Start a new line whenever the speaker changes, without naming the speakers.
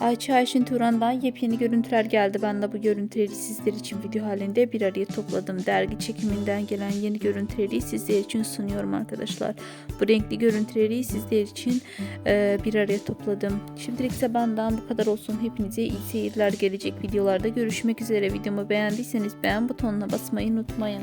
Ayça Ayşin Turan'dan yepyeni görüntüler geldi. Ben de bu görüntüleri sizler için video halinde bir araya topladım. Dergi çekiminden gelen yeni görüntüleri sizler için sunuyorum arkadaşlar. Bu renkli görüntüleri sizler için e, bir araya topladım. Şimdilik ise benden bu kadar olsun. Hepinize iyi seyirler gelecek videolarda görüşmek üzere. Videomu beğendiyseniz beğen butonuna basmayı unutmayın.